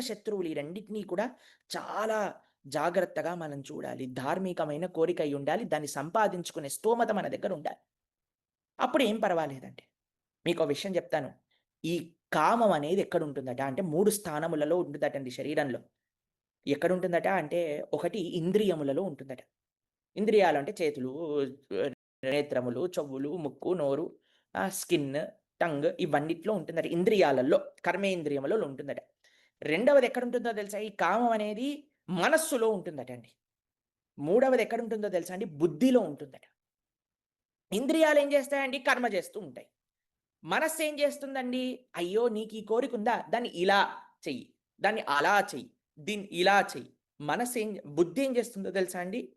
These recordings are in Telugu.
శత్రువులు ఈ రెండింటినీ కూడా చాలా జాగ్రత్తగా మనం చూడాలి. ధార్మికమైన కోరిక అయి ఉండాలి. దాన్ని సంపాదించుకునే స్తోమత మన దగ్గర ఉండాలి. అప్పుడు ఏం పర్వాలేదండి. మీకు ఒక విషయం చెప్తాను. ఈ కామం అనేది ఎక్కడ ఉంటుందట అంటే మూడు స్థానములలో ఉంటుందటండి శరీరంలో. ఎక్కడ ఉంటుందట అంటే ఒకటి ఇంద్రియములలో ఉంటుందట. ఇంద్రియాలు అంటే చేతులు నేత్రములు చెవులు ముక్కు నోరు స్కిన్ టంగ్ ఇవన్నిట్లో ఉంటుందట. ఇంద్రియాలలో కర్మేంద్రియములలో ఉంటుందట. రెండవది ఎక్కడ ఉంటుందో తెలుసా? ఈ కామం అనేది మనస్సులో ఉంటుందట అండి మూడవది ఎక్కడ ఉంటుందో తెలుసా అండి? బుద్ధిలో ఉంటుందట. ఇంద్రియాలు ఏం చేస్తాయండి? కర్మ చేస్తూ ఉంటాయి. మనస్సు ఏం చేస్తుందండి? అయ్యో నీకు ఈ కోరిక ఉందా? దాన్ని ఇలా చెయ్యి. దాన్ని అలా చెయ్యి. దీన్ని ఇలా చెయ్యి. మనస్సు ఏం బుద్ధి ఏం చేస్తుందో తెలుసా అండి?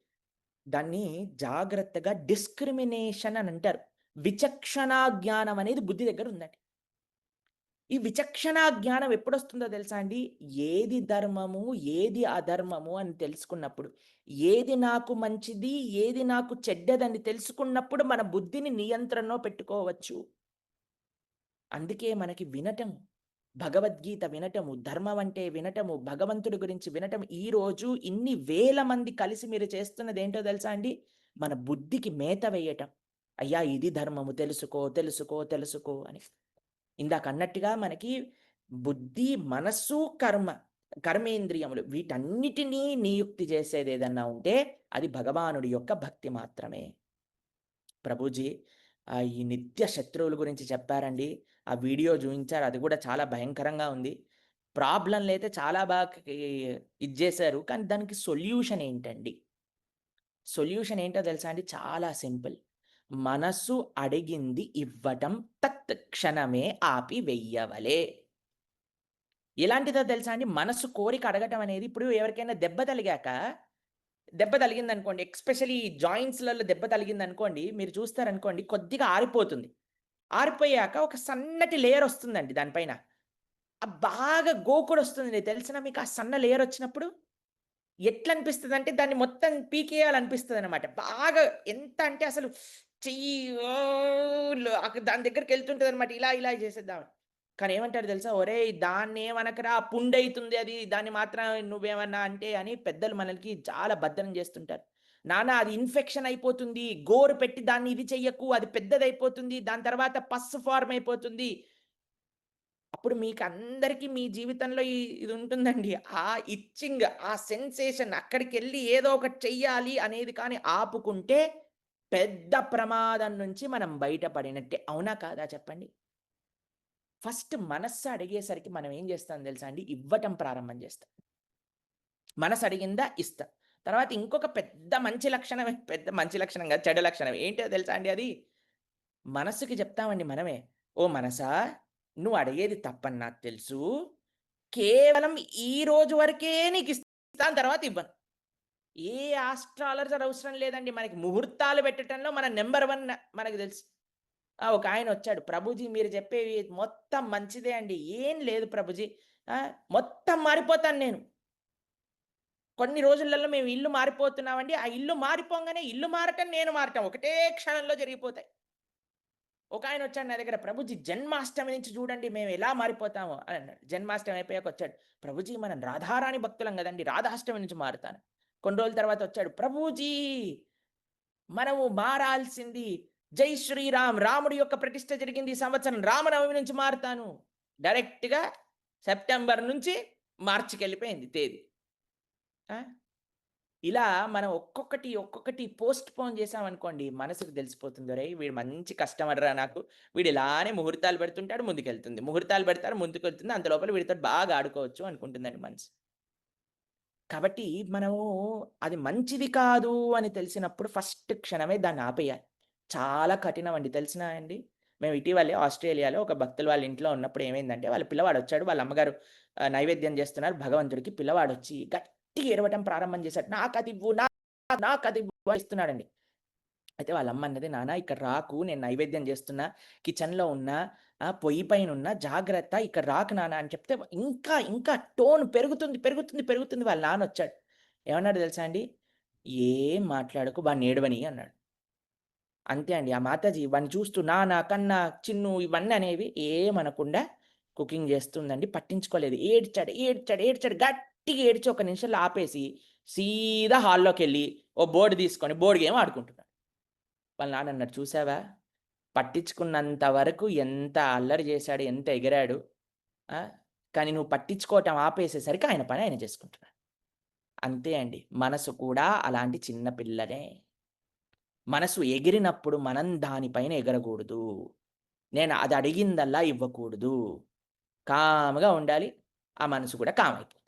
దాన్ని జాగ్రత్తగా డిస్క్రిమినేషన్ అని అంటారు. విచక్షణా జ్ఞానం అనేది బుద్ధి దగ్గర ఉందండి. ఈ విచక్షణా జ్ఞానం ఎప్పుడొస్తుందో తెలుసా అండి? ఏది ధర్మము ఏది అధర్మము అని తెలుసుకున్నప్పుడు. ఏది నాకు మంచిది ఏది నాకు చెడ్డదని తెలుసుకున్నప్పుడు మన బుద్ధిని నియంత్రణలో పెట్టుకోవచ్చు. అందుకే మనకి వినటం భగవద్గీత వినటము ధర్మం అంటే వినటము భగవంతుడి గురించి వినటం ఈ రోజు ఇన్ని వేల మంది కలిసి మీరు చేస్తున్నది ఏంటో తెలుసా అండి? మన బుద్ధికి మేత వేయటం. అయ్యా ఇది ధర్మము తెలుసుకో తెలుసుకో తెలుసుకో అని. ఇందాక అన్నట్టుగా మనకి బుద్ధి మనస్సు కర్మ కర్మేంద్రియములు వీటన్నిటినీ నియుక్తి చేసేది ఏదన్నా ఉంటే అది భగవానుడి యొక్క భక్తి మాత్రమే. ప్రభుజీ ఈ నిత్య శత్రువుల గురించి చెప్పారండి. ఆ వీడియో చూపించారు అది కూడా చాలా భయంకరంగా ఉంది. ప్రాబ్లంలు అయితే చాలా బాగా ఇది చేశారు. కానీ దానికి సొల్యూషన్ ఏంటండి? సొల్యూషన్ ఏంటో తెలుసా అండి? చాలా సింపుల్. మనస్సు అడిగింది ఇవ్వటం తత్ క్షణమే ఆపి వెయ్యవలే. ఎలాంటిదో తెలుసా అండి? మనసు కోరిక అడగటం అనేది ఇప్పుడు ఎవరికైనా దెబ్బ తలిగాక దెబ్బ తలిగింది అనుకోండి ఎక్స్పెషలీ జాయింట్స్లలో దెబ్బ తలిగింది అనుకోండి మీరు చూస్తారనుకోండి కొద్దిగా ఆరిపోతుంది. ఆరిపోయాక ఒక సన్నటి లేయర్ వస్తుందండి దానిపైన. ఆ బాగా గోకుడు వస్తుంది తెలిసిన మీకు ఆ సన్న లేయర్ వచ్చినప్పుడు? ఎట్లా అనిపిస్తుంది అంటే దాన్ని మొత్తం పీకేయాలనిపిస్తుంది అనమాట బాగా ఎంత అంటే అసలు చెయ్యి ఓ దాని దగ్గరికి వెళ్తుంటుంది అనమాట ఇలా ఇలా చేసేద్దాం కానీ ఏమంటారు తెలుసా? ఒరే దాన్ని ఏమనకరా? పుండైతుంది అది దాన్ని మాత్రం నువ్వేమన్నా అంటే అని పెద్దలు మనకి చాలా భద్రం చేస్తుంటారు. నానా అది ఇన్ఫెక్షన్ అయిపోతుంది. గోరు పెట్టి దాన్ని ఇది చెయ్యకు. అది పెద్దదైపోతుంది. దాని తర్వాత పస్సు ఫార్మ్ అయిపోతుంది. అప్పుడు మీకు అందరికీ మీ జీవితంలో ఇది ఉంటుందండి. ఆ ఇచ్చింగ్ ఆ సెన్సేషన్ అక్కడికి వెళ్ళి ఏదో ఒకటి చెయ్యాలి అనేది కానీ ఆపుకుంటే పెద్ద ప్రమాదం నుంచి మనం బయటపడినట్టే. అవునా కాదా చెప్పండి? ఫస్ట్ మనస్సు అడిగేసరికి మనం ఏం చేస్తాం తెలుసా అండి? ఇవ్వటం ప్రారంభం చేస్తాం. మనసు అడిగిందా? ఇస్తా. తర్వాత ఇంకొక పెద్ద మంచి లక్షణం పెద్ద మంచి లక్షణం కాదు చెడు లక్షణం ఏంటో తెలుసా అండి అది? మనస్సుకి చెప్తామండి మనమే. ఓ మనసా నువ్వు అడిగేది తప్పని నాకు తెలుసు. కేవలం ఈ రోజు వరకే నీకు ఇస్తాను తర్వాత ఇవ్వను. ఏ ఆస్ట్రాలజర్ అవసరం లేదండి. మనకి ముహూర్తాలు పెట్టడంలో మన నెంబర్ వన్ మనకు తెలుసు. ఒక ఆయన వచ్చాడు. ప్రభుజీ మీరు చెప్పేవి మొత్తం మంచిదే అండి. ఏం లేదు ప్రభుజీ. మొత్తం మారిపోతాను నేను. కొన్ని రోజులలో మేము ఇల్లు మారిపోతున్నామండి. ఆ ఇల్లు మారిపోగానే ఇల్లు మారటం నేను మారటం ఒకటే క్షణంలో జరిగిపోతాయి. ఒక ఆయన వచ్చాడు నా దగ్గర. ప్రభుజీ జన్మాష్టమి నుంచి చూడండి మేము ఎలా మారిపోతాము. అని అన్నాడు. జన్మాష్టమి అయిపోయాక వచ్చాడు. ప్రభుజీ మనం రాధారాణి భక్తులం కదండి. రాధాష్టమి నుంచి మారుతాను. కొన్ని రోజుల తర్వాత వచ్చాడు. ప్రభుజీ మనము మారాల్సింది జై శ్రీరామ్ రాముడి యొక్క ప్రతిష్ట జరిగింది సంవత్సరం. రామనవమి నుంచి మారుతాను. డైరెక్ట్గా సెప్టెంబర్ నుంచి మార్చికి వెళ్ళిపోయింది తేదీ ఇలా మనం ఒక్కొక్కటి ఒక్కొక్కటి పోస్ట్ పోన్ చేసామనుకోండి మనసుకు తెలిసిపోతుంది. రే వీడు మంచి కస్టమర్ రా నాకు. వీడు ఇలానే ముహూర్తాలు పెడుతుంటాడు ముందుకెళ్తుంది. ముహూర్తాలు పెడతాడు ముందుకు వెళ్తుంది అంత లోపల వీడితో బాగా ఆడుకోవచ్చు అనుకుంటుందండి మనసు. కాబట్టి మనము అది మంచిది కాదు అని తెలిసినప్పుడు ఫస్ట్ క్షణమే దాన్ని ఆపేయాలి. చాలా కఠినం అండి. తెలిసినా అండి? మేము ఇటీవలే ఆస్ట్రేలియాలో ఒక భక్తులు వాళ్ళ ఇంట్లో ఉన్నప్పుడు ఏమైందంటే వాళ్ళ పిల్లవాడు వచ్చాడు వాళ్ళ అమ్మగారు నైవేద్యం చేస్తున్నారు భగవంతుడికి పిల్లవాడు వచ్చి గట్టిగా ఏడవటం ప్రారంభం చేశాడు. నాకు అది ఇవ్వు నా నాకు అది ఇవ్వు" ఇస్తున్నాడండి. అయితే వాళ్ళ అమ్మ అన్నది నాన్న ఇక్కడ రాకు నేను నైవేద్యం చేస్తున్నా కిచెన్లో ఉన్నా ఆ, పొయ్యి పైన ఉన్నా జాగ్రత్త ఇక్కడ రాకు నాన్న అని చెప్తే ఇంకా ఇంకా టోన్ పెరుగుతుంది పెరుగుతుంది పెరుగుతుంది వాళ్ళ నాన్న వచ్చాడు ఏమన్నాడు తెలుసా అండి ఏం మాట్లాడకు వాడిని నేడవని అన్నాడు అంతే అండి ఆ మాతాజీ వాడిని చూస్తూ నానా కన్నా చిన్ను ఇవన్నీ అనేవి ఏమనకుండా కుకింగ్ చేస్తుందండి. పట్టించుకోలేదు. ఏడ్చాడు, ఏడ్చాడు, ఏడ్చాడు. గట్టిగా ఏడ్చి ఒక నిమిషంలో ఆపేసి, సీదా హాల్లోకెళ్ళి ఓ బోర్డు తీసుకొని బోర్డు గేమ్ ఆడుకుంటున్నాడు. వాళ్ళ నాన్న అన్నాడు, "చూసావా? పట్టించుకున్నంత వరకు ఎంత అల్లరి చేశాడు, ఎంత ఎగిరాడు. కానీ నువ్వు పట్టించుకోవటం ఆపేసేసరికి ఆయన పని ఆయన చేసుకుంటున్నాడు." అంతే అండి. మనసు కూడా అలాంటి చిన్న పిల్లనే. మనసు ఎగిరినప్పుడు మనం దానిపైన ఎగరకూడదు. నేను అది అడిగిందల్లా ఇవ్వకూడదు. కామ్‌గా ఉండాలి. ఆ మనసు కూడా కామ్ అయిపోతుంది.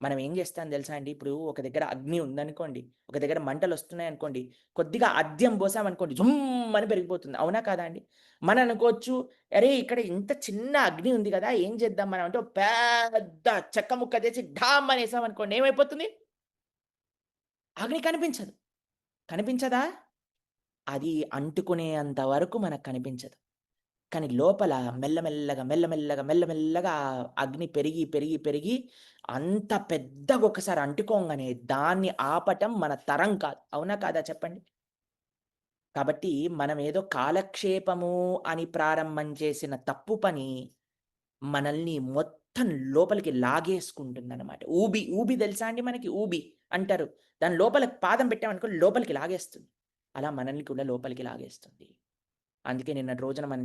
మనం ఏం చేస్తాం తెలుసా అండి? ఇప్పుడు ఒక దగ్గర అగ్ని ఉందనుకోండి, ఒక దగ్గర మంటలొస్తున్నాయనుకోండి, కొద్దిగా అద్దెం పోసామనుకోండి జుమ్ అని పెరిగిపోతుంది. అవునా కాదా అండి? మనం అనుకోవచ్చు, "అరే! ఇక్కడ ఇంత చిన్న అగ్ని ఉంది కదా! ఏం చేద్దాం మనం" అంటే, పెద్ద చెక్క ముక్క తెచ్చి ఢామ్ అని ఏసామనుకోండి ఏమైపోతుంది? అగ్ని కనిపించదు. కనిపించదా? అది అంటుకునేంత వరకు మనకు కనిపించదు. కానీ లోపల మెల్లమెల్లగా, మెల్లమెల్లగా, మెల్లమెల్లగా అగ్ని పెరిగి, పెరిగి, పెరిగి అంత పెద్దగా ఒకసారి అంటుకోంగానే దాన్ని ఆపటం మన తరం కాదు. అవునా కాదా చెప్పండి? కాబట్టి మనం ఏదో కాలక్షేపము అని ప్రారంభం చేసిన తప్పు పని మనల్ని మొత్తం లోపలికి లాగేసుకుంటుందనమాట. ఊబి, ఊబి తెలుసా అండి మనకి? ఊబి అంటారు. దాని లోపల పాదం పెట్టామనుకో లోపలికి లాగేస్తుంది. అలా మనల్ని కూడా లోపలికి లాగేస్తుంది. అందుకే నిన్న రోజున మనం